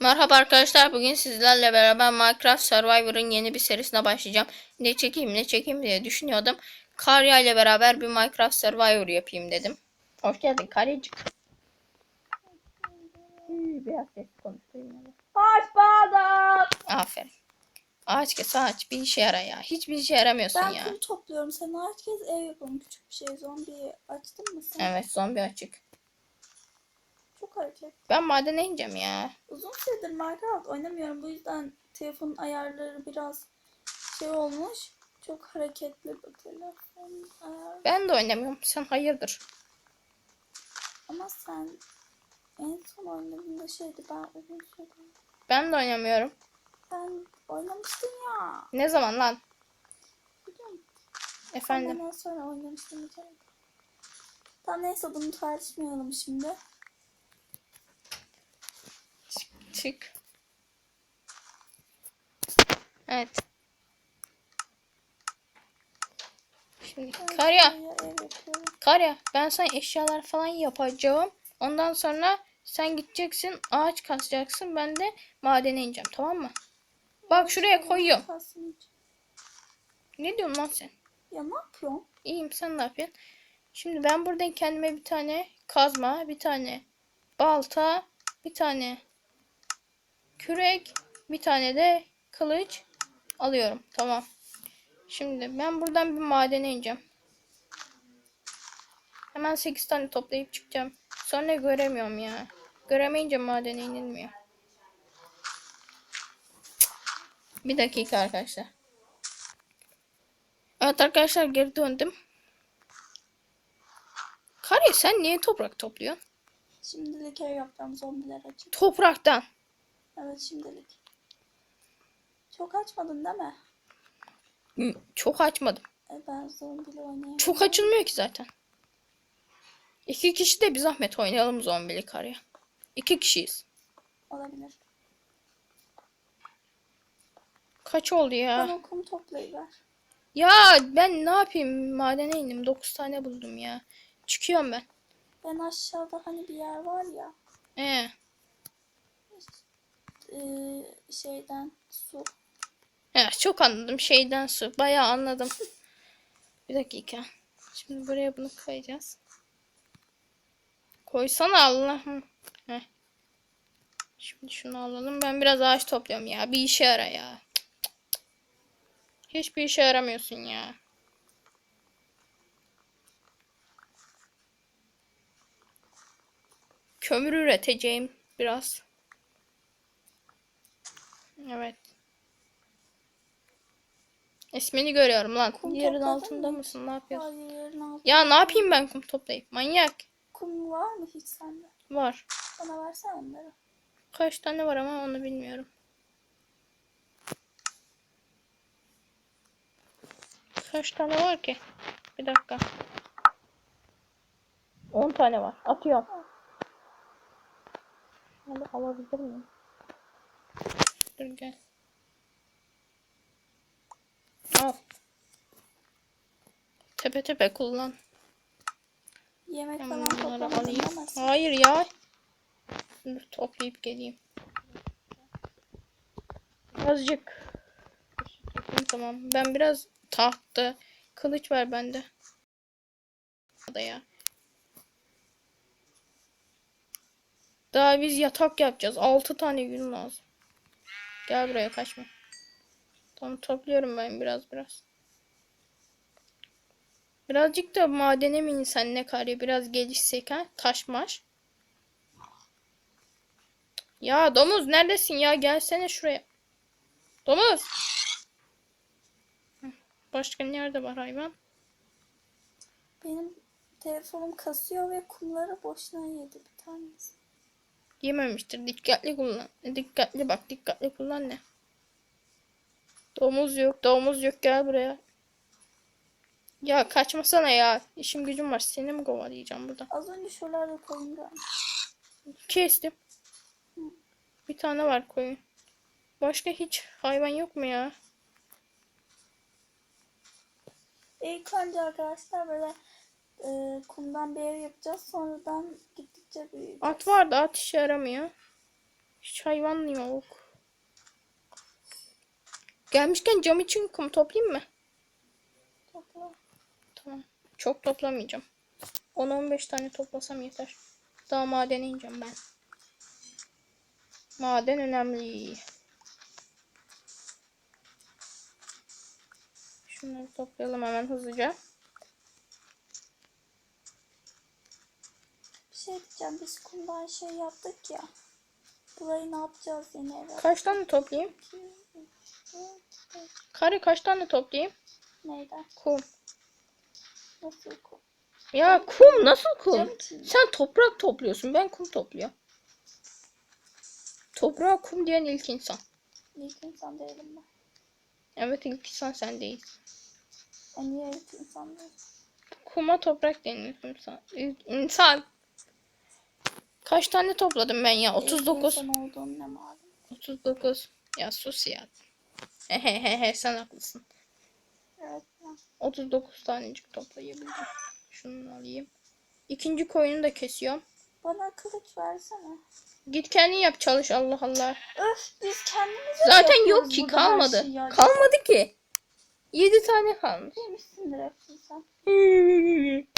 Merhaba arkadaşlar. Bugün sizlerle beraber Minecraft Survivor'ın yeni bir serisine başlayacağım. Ne çekeyim ne çekeyim diye düşünüyordum. Karya ile beraber bir Minecraft Survivor yapayım dedim. Hoş geldin Karyacık. Biraz ses konuşayım. Hoş bulduk. Aferin. Ağaç kes ağaç bir işe yara ya. Hiçbir işe yaramıyorsun Ben ya. kum topluyorum. Sen herkes ev yapalım. Küçük bir şey. Zombi açtın mı sen? Evet zombi açık. Çok hareket. Ben madene ineceğim ya. Uzun süredir Minecraft oynamıyorum. Bu yüzden telefonun ayarları biraz şey olmuş. Çok hareketli bu telefon. Ben de oynamıyorum. Sen hayırdır? Ama sen en son oynadığında şeydi ben uzun süredir. Ben de oynamıyorum. Ben oynamıştım ya. Ne zaman lan? Efendim. Ondan sonra oynamıştım. Tamam neyse bunu tartışmayalım şimdi. Çık. Evet. Şimdi Karya. Karya ben sana eşyalar falan yapacağım. Ondan sonra sen gideceksin ağaç kasacaksın. Ben de madene ineceğim tamam mı? Bak şuraya koyuyorum. Ne diyorsun lan sen? Ya ne yapıyorsun? İyiyim sen ne yapıyorsun? Şimdi ben buradan kendime bir tane kazma, bir tane balta, bir tane kürek, bir tane de kılıç alıyorum. Tamam. Şimdi ben buradan bir madene ineceğim. Hemen 8 tane toplayıp çıkacağım. Sonra göremiyorum ya. Göremeyince madene inilmiyor. Bir dakika arkadaşlar. Evet arkadaşlar geri döndüm. Kare sen niye toprak topluyorsun? Şimdilik ev yapacağım zombiler açık. Topraktan. Evet şimdilik. Çok açmadın değil mi? Çok açmadım. E ben zombiyle oynayamam. Çok açılmıyor ki zaten. İki kişi de bir zahmet oynayalım zombili karya. İki kişiyiz. Olabilir. Kaç oldu Ben ya? okum toplayıver. Ya ben ne yapayım? Madene indim. 9 tane buldum ya. Çıkıyorum ben. Ben aşağıda hani bir yer var ya. Ee, e, şeyden su. he, çok anladım şeyden su. Bayağı anladım. Bir dakika. Şimdi buraya bunu koyacağız. Koysana Allah'ım. Şimdi şunu alalım. Ben biraz ağaç topluyorum ya. Bir işe yara ya. Hiçbir işe yaramıyorsun ya. Kömür üreteceğim biraz. Evet. İsmini görüyorum lan. Kum Yerin topladın altında mı? mısın? Ne yapıyorsun? Hayır yerin altı. Ya ne yapayım ben kum toplayıp? Manyak. Kum var mı hiç sende? Var. Bana versene onları. Kaç tane var ama onu bilmiyorum. Kaç tane var ki? Bir dakika. 10 tane var. Atıyorum. Hadi alabilir miyim? Dur gel. Al. Tepe tepe kullan. Yemek Hemen falan bunları alayım. ama sen- Hayır ya. Dur toplayıp geleyim. Azıcık. Tamam. Ben biraz tahta kılıç var bende. Da ya. Daha biz yatak yapacağız. 6 tane gün lazım. Gel buraya kaçma. Tamam topluyorum ben biraz biraz. Birazcık da madene mi insan ne kare biraz gelişsek ha taşmaş. Ya domuz neredesin ya gelsene şuraya. Domuz. Başka nerede var hayvan? Benim telefonum kasıyor ve kumları boşuna yedi bir tanesi. Yememiştir. Dikkatli kullan. Dikkatli bak dikkatli kullan ne? Domuz yok domuz yok gel buraya. Ya kaçmasana ya. İşim gücüm var. Seni mi kovalayacağım burada? Az önce şuralarda koyun görmüş. Kestim. Bir tane var koyun. Başka hiç hayvan yok mu ya? İlk önce arkadaşlar böyle e, kumdan bir ev yapacağız. Sonradan gittikçe büyüyeceğiz. At var da at işe yaramıyor. Hiç hayvan yok. Gelmişken cam için kum toplayayım mı? Topla. Tamam. Çok toplamayacağım. 10-15 tane toplasam yeter. Daha madene ineceğim ben. Maden önemli. Şunları toplayalım hemen hızlıca. Şey diyeceğim. Biz kumdan şey yaptık ya. Burayı ne yapacağız yine eve? Kaç tane toplayayım? 2, 3, 4, 5. Kare kaç tane toplayayım? Neyden? Kum. Nasıl kum? Ya kum nasıl kum? Sen toprak topluyorsun. Ben kum topluyorum. Toprağa kum diyen ilk insan. İlk insan değilim ben. Evet ilk insan sen değil. En iyi ilk insan değilim. Kuma toprak denir insan. İnsan. Kaç tane topladım ben ya? 39. İlk insan olduğum ne malum. 39. Ya sus ya. Hehehe sen haklısın. Evet. ya. 39 tanecik toplayabildim. Şunu alayım. İkinci koyunu da kesiyorum. Bana kılıç versene. Git kendin yap çalış Allah Allah. Öf biz kendimiz Zaten yok ki kalmadı. Kalmadı ki. 7 tane kalmış. Yemişsindir hepsini sen.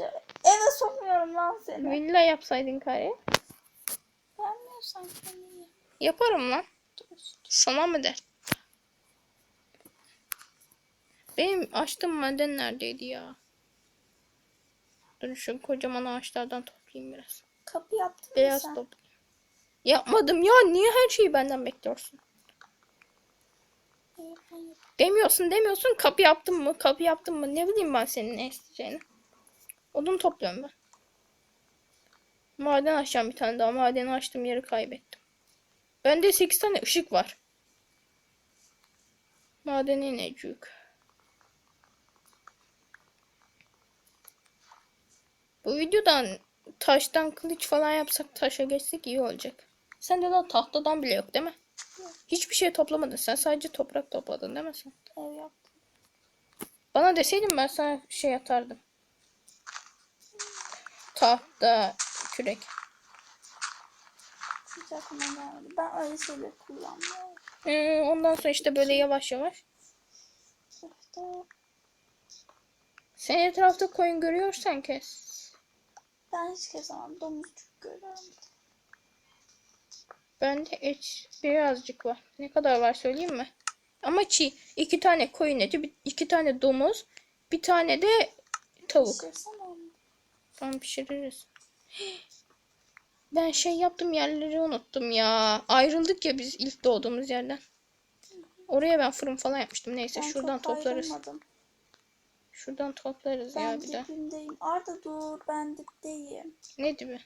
Önce eve sokmuyorum lan seni. Villa yapsaydın kare. Beğenmiyorsan kendini yap. Yaparım lan. Sana mı der? Benim açtığım maden neredeydi ya? Dur şu kocaman ağaçlardan toplayayım biraz. Kapı yaptın mı Beyaz sen? top. Yapmadım ya. Niye her şeyi benden bekliyorsun? Demiyorsun demiyorsun. Kapı yaptın mı? Kapı yaptın mı? Ne bileyim ben senin ne isteyeceğini. Odun topluyorum ben. Maden açacağım bir tane daha. Madeni açtım yeri kaybettim. Bende 8 tane ışık var. Madeni necük. Bu videodan taştan kılıç falan yapsak taşa geçsek iyi olacak. Sende daha tahtadan bile yok değil mi? Hiçbir şey toplamadın. Sen sadece toprak topladın değil mi sen? Bana deseydin ben sana şey atardım. Tahta, kürek. Hiç aklıma gelmedi. Ben öyle şeyleri kullanmıyorum. Ee, ondan sonra işte böyle yavaş yavaş. Sen etrafta koyun görüyorsan kes. ben hiç kesemem. Domuzcuk görüyorum. Bende et birazcık var. Ne kadar var söyleyeyim mi? Ama çiğ. İki tane koyun eti, bir- iki tane domuz, bir tane de tavuk. Pişirsene Tamam pişiririz. Ben şey yaptım yerleri unuttum ya. Ayrıldık ya biz ilk doğduğumuz yerden. Oraya ben fırın falan yapmıştım. Neyse Ben şuradan toplarız. ayrılmadım. Şuradan toplarız Ben ya bir de. dibindeyim. Arda dur ben dipteyim. Ne dibi?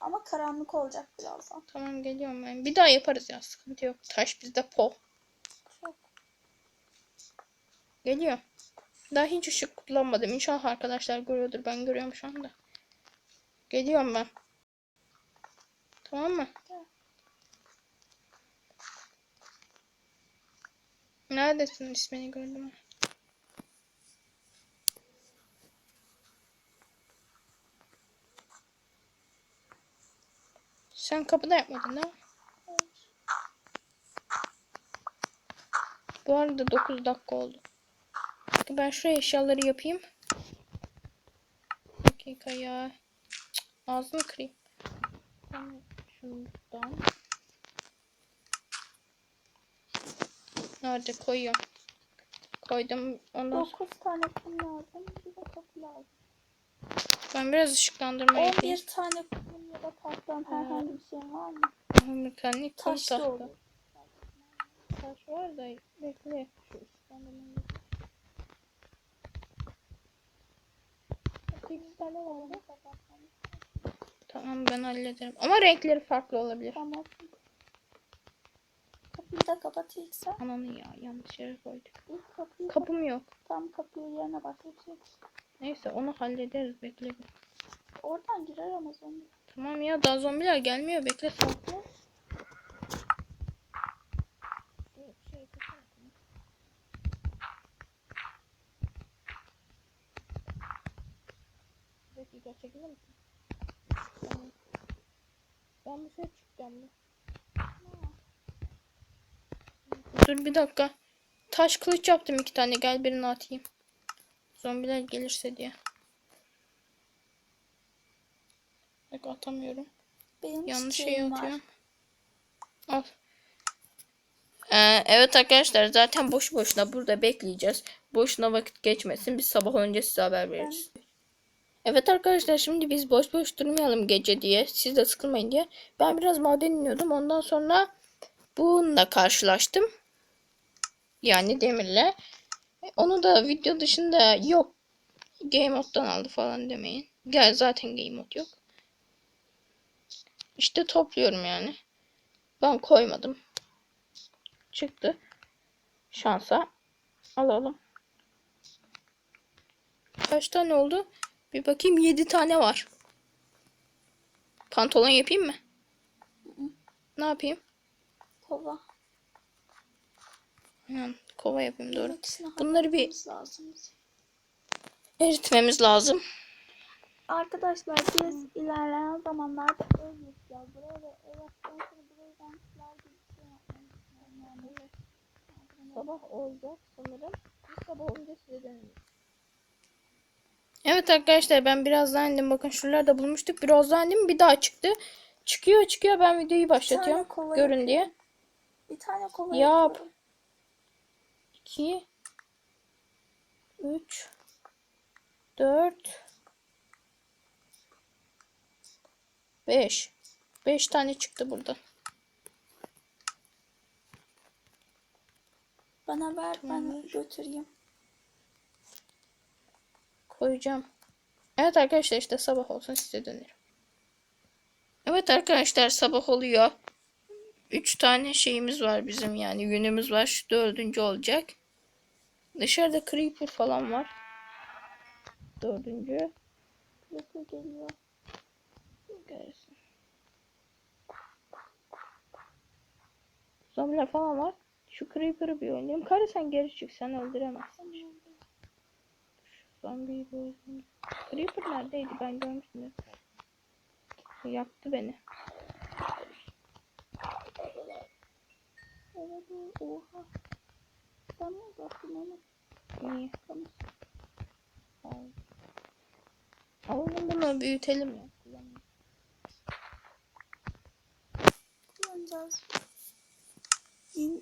Ama karanlık olacak birazdan. Tamam geliyorum ben. Bir daha yaparız ya sıkıntı yok. Taş bizde po. Çok. Geliyor. Daha hiç ışık kullanmadım. İnşallah arkadaşlar görüyordur. Ben görüyorum şu anda. Geliyorum ben. Tamam mı? Neredesin? İsmini gördüm. Sen kapıda yapmadın değil mi? Bu arada 9 dakika oldu. Ben şuraya eşyaları yapayım. Bir dakika ya. Cık, Ağzını kırayım. Ben şundan. Nerede koyuyorum. Koydum. Ondan sonra 9 tane kum lazım. Bir de kapı lazım. ben biraz ışıklandırma yapayım. 11 tane kum ya da tahtan herhangi bir şey var mı? Mekanik kum tahta. Taş var da bekle. Şu ışıklandırmayı yapayım. İki tane var mı? Tamam ben hallederim. Ama renkleri farklı olabilir. Tamam. Kapıyı da kapat ilk sen. Ananı ya yanlış yere koyduk. İlk kapıyı. Kapım yok. Tam kapıyı yerine başlayacaksın. Neyse onu hallederiz bekle. Oradan girer ama zombi. Tamam ya daha zombiler gelmiyor bekle saklı. Dakika çekilir misin? Tamam. Ben bir şey çıkacağım mı? Dur bir dakika. Taş kılıç yaptım iki tane. Gel birini atayım. Zombiler gelirse diye. Bak atamıyorum. Benim Yanlış şey atıyorum. Al. Ee, evet arkadaşlar zaten boş boşuna burada bekleyeceğiz. Boşuna vakit geçmesin. Biz sabah önce size haber veririz. Evet arkadaşlar şimdi biz boş boş durmayalım gece diye. Siz de sıkılmayın diye. Ben biraz maden iniyordum. Ondan sonra bununla karşılaştım. Yani demirle. Onu da video dışında yok. Game moddan aldı falan demeyin. Gel zaten game mod yok. İşte topluyorum yani. Ben koymadım. Çıktı. Şansa. Alalım. Kaç tane oldu? Bir bakayım 7 tane var. Pantolon yapayım mı? Ne yapayım? Kova. Aynen, kova yapayım doğru. Bunları bir lazım. eritmemiz lazım. Arkadaşlar biz ilerleyen zamanlarda ev yapacağız. Buraya da ev sonra buraya renkler gibi bir şey düşünüyorum yani. Sabah olacak sanırım. Biz sabah olunca size dönelim. Evet arkadaşlar ben birazdan indim. Bakın şuralarda bulmuştuk. Birazdan indim bir daha çıktı. Çıkıyor çıkıyor ben videoyu başlatıyorum. Görün diye. Bir tane kova Yap. yapıyorum. 2 3 4 5 5 tane çıktı burada. Bana ver ben götüreyim. Koyacağım. Evet arkadaşlar işte sabah olsun size dönerim. Evet arkadaşlar sabah oluyor. 3 tane şeyimiz var bizim yani günümüz var. Şu dördüncü olacak. Dışarıda creeper falan var. Dördüncü. Creeper geliyor. Gelsin. Zombiler falan var. Şu creeper'ı bir oynayayım. Karı sen geri çık sen öldüremezsin. Zombiyi öldüreyim. Creeper neredeydi ben görmüştüm. Yaktı beni. Evet oha. Sen mi uzattın onu? İyi. Al. Alalım bunu büyütelim ya. Kullanacağız.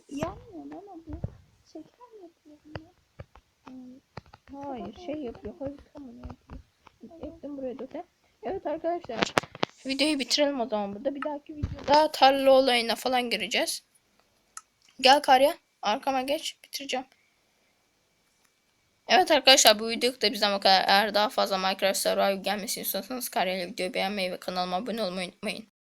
Yenmiyor ama bu. Şeker mi yapıyor bunu? Hmm, Hayır şey yapıyor. Ne yapıyor? Ektim buraya da. Evet arkadaşlar. Videoyu bitirelim o zaman burada. Bir dahaki videoda tarla olayına falan gireceğiz. Gel Karya. Arkama geç. Bitireceğim. Evet arkadaşlar bu videoluk da bizden bu kadar. Eğer daha fazla Minecraft Survival gelmesini istiyorsanız Karya ile videoyu beğenmeyi ve kanalıma abone olmayı unutmayın.